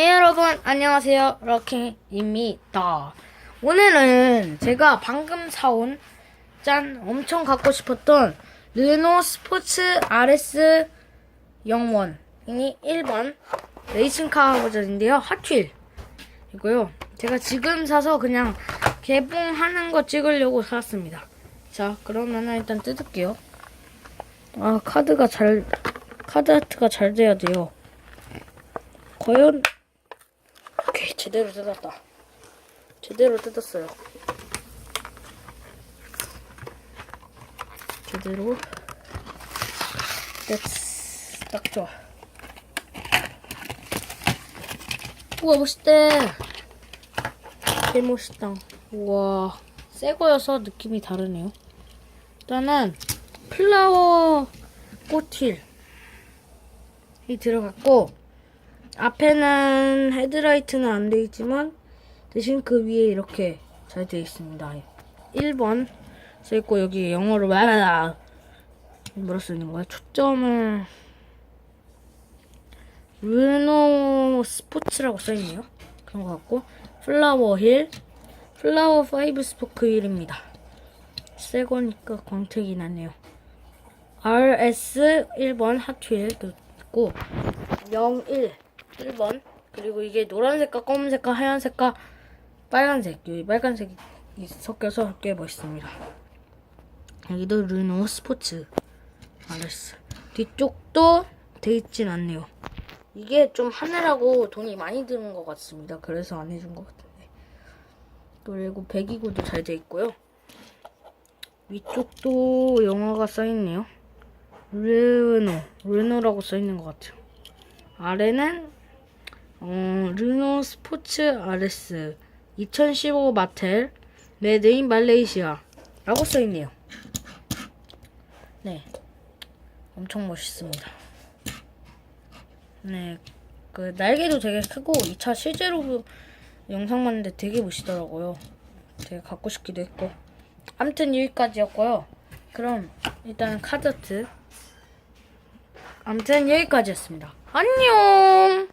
네, 여러분 안녕하세요. 럭키입니다. 오늘은 제가 방금 사온 짠 엄청 갖고 싶었던 르노 스포츠 RS 01이 1번 레이싱카 버전인데요. 핫휠 이고요. 제가 지금 사서 그냥 개봉하는 거 찍으려고 샀습니다. 자 그러면은 일단 뜯을게요. 아 카드가 잘 카드 아트가 잘 돼야 돼요. 과연 제대로 뜯었다. 제대로 뜯었어요. 제대로. 됐어 딱 좋아. 우와 멋있대. 개 멋있다. 우와 새 거여서 느낌이 다르네요. 일단은 플라워 꽃휠이 들어갔고 앞에는 헤드라이트는 안 돼 있지만 대신 그 위에 이렇게 잘돼 있습니다. 1번 써 있고 여기 영어로 말하다 뭐라 써 있는 거야? 초점을 르노 스포츠라고 써 있네요. 그런 것 같고 플라워 힐 플라워 5 스포크 휠입니다. 새 거니까 광택이 나네요. RS 1번 핫휠 있고 01 1번. 그리고 이게 노란색과 검은색과 하얀색과 빨간색. 여기 빨간색이 섞여서 꽤 멋있습니다. 여기도 르노 스포츠 RS 뒤쪽도 돼 있진 않네요. 이게 좀 하느라고 돈이 많이 드는 것 같습니다. 그래서 안 해준 것 같은데. 그리고 배기구도 잘 돼 있고요. 위쪽도 영어가 써있네요. 르노. 르노라고 써있는 것 같아요. 아래는 어, 르노 스포츠 RS 2015 마텔 메드 인 말레이시아 라고 써있네요. 네. 엄청 멋있습니다. 네그 날개도 되게 크고 이 차 실제로 영상 봤는데 되게 멋있더라고요. 되게 갖고 싶기도 했고. 아무튼 여기까지였고요. 그럼 일단 카드트. 아무튼 여기까지였습니다. 안녕